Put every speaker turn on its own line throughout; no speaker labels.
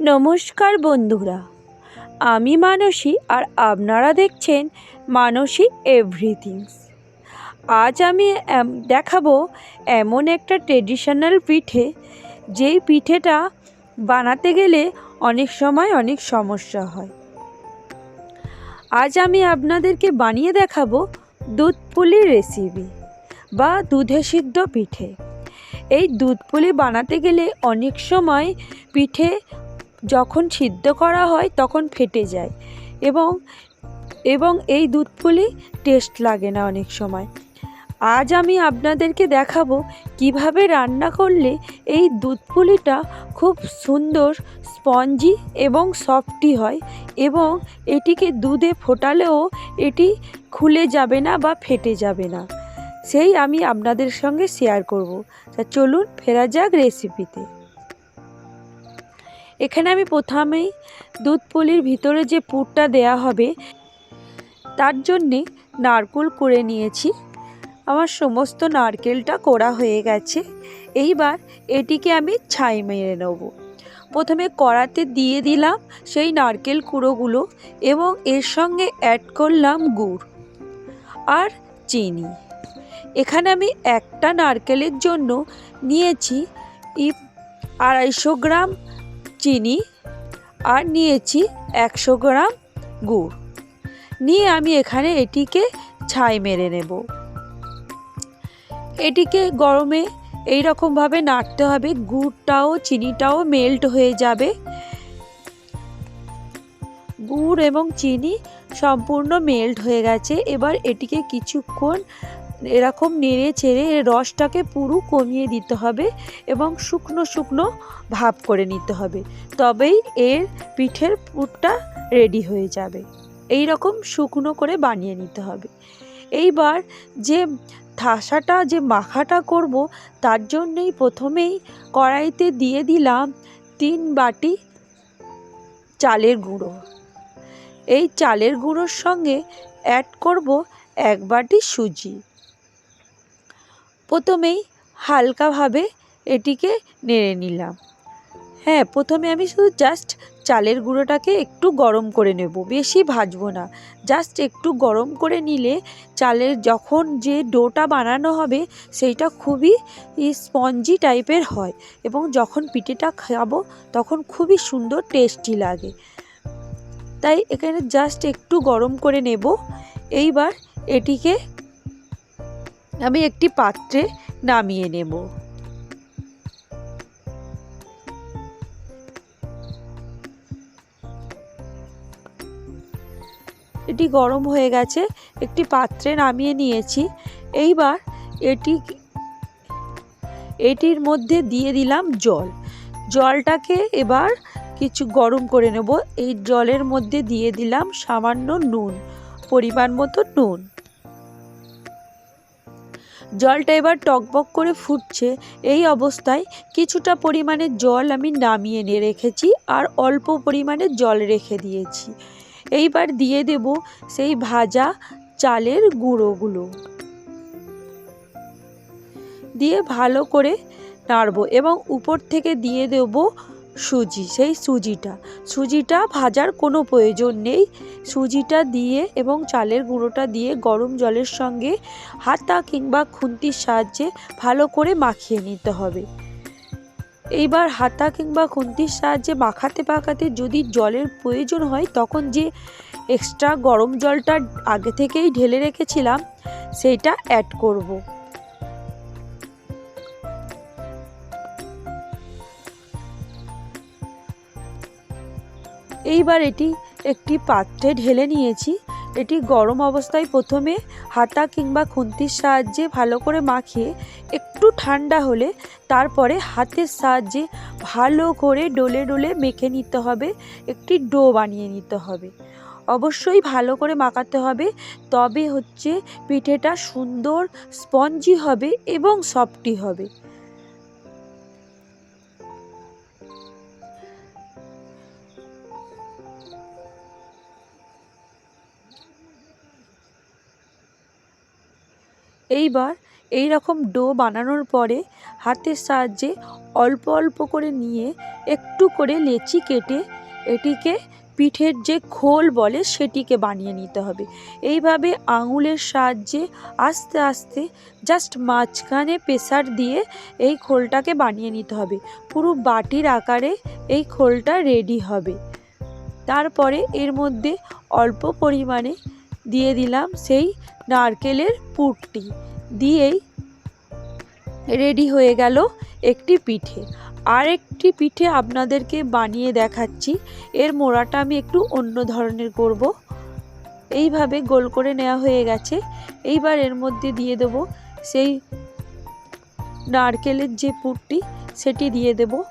নমস্কার বন্ধুরা। আমি মানসী আর আপনারা দেখছেন মানসী এভরিথিংস। আজ আমি দেখাবো এমন একটা ট্রেডিশনাল পিঠে, যেই পিঠেটা বানাতে গেলে অনেক সময় অনেক সমস্যা হয়। আজ আমি আপনাদেরকে বানিয়ে দেখাবো দুধ পুলির রেসিপি বা দুধে সিদ্ধ পিঠে। এই দুধ পুলি বানাতে গেলে অনেক সময় পিঠে যখন সিদ্ধ করা হয় তখন ফেটে যায় এবং এবং এই দুধ পুলি টেস্ট লাগে না অনেক সময়। আজ আমি আপনাদেরকে দেখাবো কীভাবে রান্না করলে এই দুধ পুলিটা খুব সুন্দর, স্পঞ্জি এবং সফটি হয় এবং এটিকে দুধে ফোটালেও এটি খুলে যাবে না বা ফেটে যাবে না। সেই আমি আপনাদের সঙ্গে শেয়ার করব। তা চলুন ফেরা যাক রেসিপিতে এখানে আমি প্রথমেই দুধ পুলির ভিতরে যে পুরটা দেয়া হবে, তার জন্যে নারকুল করে নিয়েছি। আমার সমস্ত নারকেলটা কোড়া হয়ে গেছে। এইবার এটিকে আমি ছাই মেরে নেব। প্রথমে কড়াতে দিয়ে দিলাম সেই নারকেল কুড়োগুলো এবং এর সঙ্গে অ্যাড করলাম গুড় আর চিনি। এখানে আমি একটা নারকেলের জন্য নিয়েছি আড়াইশো গ্রাম চিনি আর নিয়েছি একশো গ্রাম গুড়। নিয়ে আমি এখানে এটিকে ছাই মেরে নেব। এটিকে গরমে এই রকমভাবে নাড়তে হবে, গুড়টাও, চিনিটাও মেল্ট হয়ে যাবে। গুড় এবং চিনি সম্পূর্ণ মেল্ট হয়ে গেছে। এবার এটিকে কিছুক্ষণ এরকম নেড়ে এর রসটাকে পুরো কমিয়ে দিতে হবে এবং শুকনো শুকনো ভাপ করে নিতে হবে। তবেই এর পিঠের পুরটা রেডি হয়ে যাবে। এই রকম শুকনো করে বানিয়ে নিতে হবে। এইবার যে ঠাসাটা যে মাখাটা করব, তার জন্যেই প্রথমেই কড়াইতে দিয়ে দিলাম তিন বাটি চালের গুঁড়ো। এই চালের গুঁড়োর সঙ্গে অ্যাড করব এক বাটি সুজি। প্রথমেই হালকাভাবে এটিকে নেড়ে নিলাম। হ্যাঁ প্রথমে আমি শুধু জাস্ট চালের গুঁড়োটাকে একটু গরম করে নেব, বেশি ভাজবো না। জাস্ট একটু গরম করে নিলে চালের যখন যে ডোটা বানানো হবে, সেইটা খুবই স্পঞ্জি টাইপের হয় এবং যখন পিঠেটা খাব, তখন খুবই সুন্দর টেস্টি লাগে। তাই এখানে জাস্ট একটু গরম করে নেব। এইবার এটিকে আমি একটি পাত্রে নামিয়ে নেব। এটি গরম হয়ে গেছে, একটি পাত্রে নামিয়ে নিয়েছি। এইবার এটি এটির মধ্যে দিয়ে দিলাম জল। জলটাকে এবার কিছু গরম করে নেব। এই জলের মধ্যে দিয়ে দিলাম সামান্য নুন, পরিমাণ মতো নুন। জলটা এবার টকবক করে ফুটছে। এই অবস্থায় কিছুটা পরিমাণে জল আমি নামিয়ে নিয়ে রেখেছি আর অল্প পরিমাণে জল রেখে দিয়েছি। এইবার দিয়ে দেব সেই ভাজা চালের গুঁড়োগুলো। দিয়ে ভালো করে নাড়বো এবং উপর থেকে দিয়ে দেব সুজি, সেই সুজিটা। সুজিটা ভাজার কোনো প্রয়োজন নেই। সুজিটা দিয়ে এবং চালের গুঁড়োটা দিয়ে গরম জলের সঙ্গে হাতা কিংবা খুন্তির সাহায্যে ভালো করে মাখিয়ে নিতে হবে। এইবার হাতা কিংবা খুন্তির সাহায্যে মাখাতে মাখাতে যদি জলের প্রয়োজন হয়, তখন যে এক্সট্রা গরম জলটা আগে থেকেই ঢেলে রেখেছিলাম সেইটা অ্যাড করব। এইবার এটি একটি পাত্রে ঢেলে নিয়েছি। এটি গরম অবস্থায় প্রথমে হাতা কিংবা খুন্তির সাহায্যে ভালো করে মাখিয়ে একটু ঠান্ডা হলে তারপরে হাতের সাহায্যে ভালো করে ডলে ডলে মেখে নিতে হবে, একটি ডো বানিয়ে নিতে হবে। অবশ্যই ভালো করে মাখাতে হবে, তবে হচ্ছে পিঠেটা সুন্দর স্পঞ্জি হবে এবং সফটি হবে। এইবার এই রকম ডো বানানোর পরে হাতের সাহায্যে অল্প অল্প করে নিয়ে একটু করে লেচি কেটে এটিকে পিঠের যে খোল বলে সেটিকে বানিয়ে নিতে হবে। এইভাবে আঙুলের সাহায্যে আস্তে আস্তে জাস্ট মাঝখানে প্রেসার দিয়ে এই খোলটাকে বানিয়ে নিতে হবে। পুরো বাটির আকারে এই খোলটা রেডি হবে। তারপরে এর মধ্যে অল্প পরিমাণে দিয়ে দিলাম সেই নারকেলের পুরটি দিয়েই রেডি হয়ে গেল একটি পিঠে। আর একটি পিঠে আপনাদেরকে বানিয়ে দেখাচ্ছি। এর মোড়াটা আমি একটু অন্য ধরনের করব। এইভাবে গোল করে নেওয়া হয়ে গেছে। এইবার এর মধ্যে দিয়ে দেব সেই নারকেলের যে পুরটি সেটি দিয়ে দেব।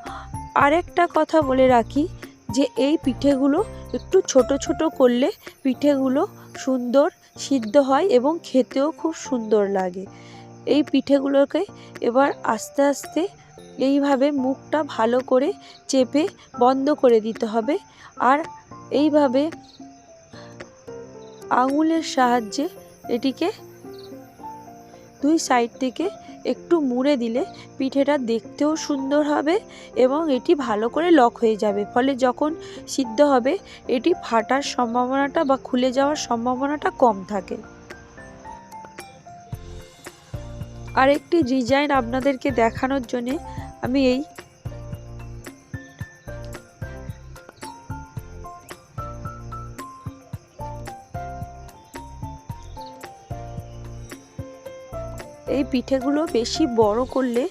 আরেকটা কথা বলে রাখি যে, এই পিঠেগুলো একটু ছোট ছোট করলে পিঠেগুলো সুন্দর সিদ্ধ হয় এবং খেতেও খুব সুন্দর লাগে। এই পিঠেগুলোকে এবার আস্তে আস্তে এইভাবে মুখটা ভালো করে চেপে বন্ধ করে দিতে হবে আর এইভাবে আঙুলের সাহায্যে এটিকে দুই সাইড থেকে একটু মুড়ে দিলে পিঠেটা দেখতেও সুন্দর হবে এবং এটি ভালো করে লক হয়ে যাবে। ফলে যখন সিদ্ধ হবে, এটি ফাটার সম্ভাবনাটা বা খুলে যাওয়ার সম্ভাবনাটা কম থাকে। আরেকটি ডিজাইন আপনাদেরকে দেখানোর জন্যে আমি এই এই পিঠেগুলো বেশি বড় করলে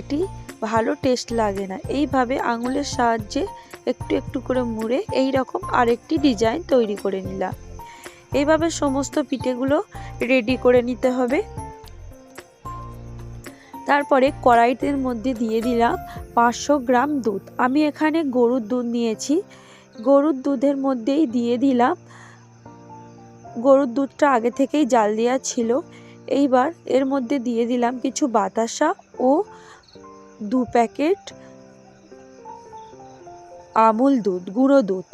এটি ভালো টেস্ট লাগে না। এইভাবে আঙুলের সাহায্যে একটু একটু করে মুড়ে এই রকম আরেকটি ডিজাইন তৈরি করে নিলাম। এইভাবে সমস্ত পিঠেগুলো রেডি করে নিতে হবে। তারপরে কড়াইতের মধ্যে দিয়ে দিলাম পাঁচশো গ্রাম দুধ। আমি এখানে গরুর দুধ নিয়েছি। গরুর দুধের মধ্যেই দিয়ে দিলাম। গরুর দুধটা আগে থেকেই জাল দেওয়া ছিল। এইবার এর মধ্যে দিয়ে দিলাম কিছু বাতাসা ও দু প্যাকেট আমুল দুধ, গুঁড়ো দুধ।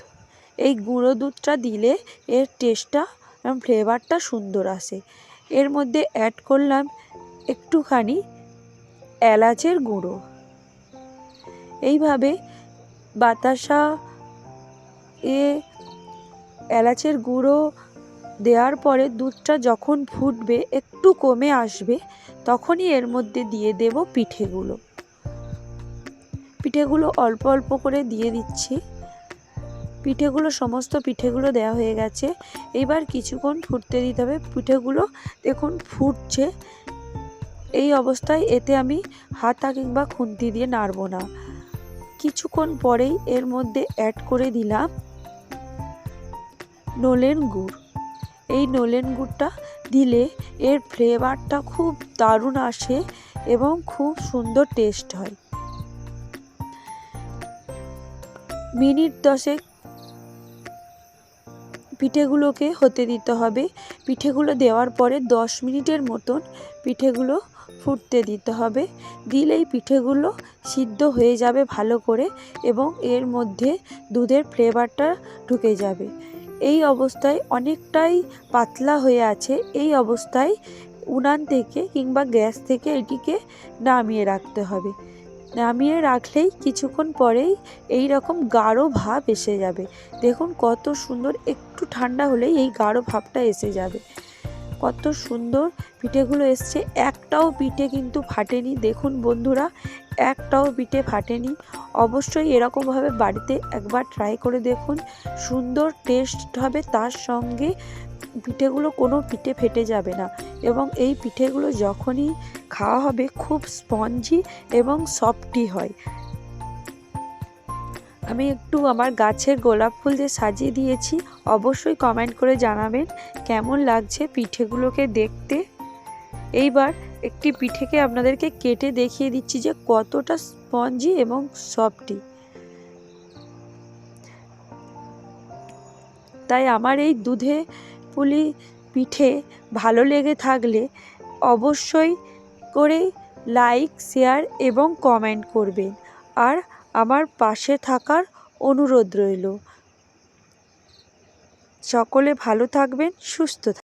এই গুঁড়ো দুধটা দিলে এর টেস্টটা এবং ফ্লেভারটা সুন্দর আসে। এর মধ্যে অ্যাড করলাম একটুখানি এলাচের গুঁড়ো। এইভাবে বাতাসা এ এলাচের গুঁড়ো দেওয়ার পরে দুধটা যখন ফুটবে, একটু কমে আসবে, তখনই এর মধ্যে দিয়ে দেব পিঠেগুলো। পিঠেগুলো অল্প অল্প করে দিয়ে দিচ্ছি। পিঠেগুলো, সমস্ত পিঠেগুলো দেওয়া হয়ে গেছে। এবার কিছুক্ষণ ফুটতে দিতে হবে। পিঠেগুলো দেখুন ফুটছে। এই অবস্থায় এতে আমি হাতা কিংবা খুন্তি দিয়ে নাড়ব না। কিছুক্ষণ পরেই এর মধ্যে অ্যাড করে দিলাম নলেন গুড়। এই নলেন গুড়টা দিলে এর ফ্লেভারটা খুব দারুণ আসে এবং খুব সুন্দর টেস্ট হয়। মিনিট দশেক পিঠেগুলোকে হতে দিতে হবে। পিঠেগুলো দেওয়ার পরে দশ মিনিটের মতন পিঠেগুলো ফুটতে দিতে হবে। দিলেই পিঠেগুলো সিদ্ধ হয়ে যাবে ভালো করে এবং এর মধ্যে দুধের ফ্লেভারটা ঢুকে যাবে। এই অবস্থায় অনেকটাই পাতলা হয়ে আছে, এই অবস্থায় উনান থেকে কিংবা গ্যাস থেকে এটিকে নামিয়ে রাখতে হবে। নামিয়ে রাখলেই কিছুক্ষণ পরেই এই রকম গাঢ় ভাব এসে যাবে। দেখুন কত সুন্দর, একটু ঠান্ডা হলেই এই গাঢ় ভাবটা এসে যাবে। কত সুন্দর পিঠেগুলো এসছে। একটাও পিঠে কিন্তু ফাটেনি। দেখুন বন্ধুরা, একটাও পিঠে ফাটেনি। অবশ্যই এরকমভাবে বাড়িতে একবার ট্রাই করে দেখুন। সুন্দর টেস্ট হবে, তার সঙ্গে পিঠেগুলো কোনো পিঠে ফেটে যাবে না। এবং এই পিঠেগুলো যখনই খাওয়া হবে, খুব স্পঞ্জি এবং সফটি হয়। আমি একটু আমার গাছের গোলাপ ফুল দিয়ে সাজিয়ে দিয়েছি, অবশ্যই কমেন্ট করে জানাবেন কেমন লাগছে পিঠেগুলোকে দেখতে। এইবার একটি পিঠেকে আপনাদেরকে কেটে দেখিয়ে দিচ্ছি যে কতটা স্পঞ্জি এবং সফটি। তাই আমার এই দুধে পুলি পিঠে ভালো লেগে থাকলে অবশ্যই করে লাইক শেয়ার এবং কমেন্ট করবেন। আর আমার পাশে থাকার অনুরোধ রইল। সকলে ভালো থাকবেন সুস্থ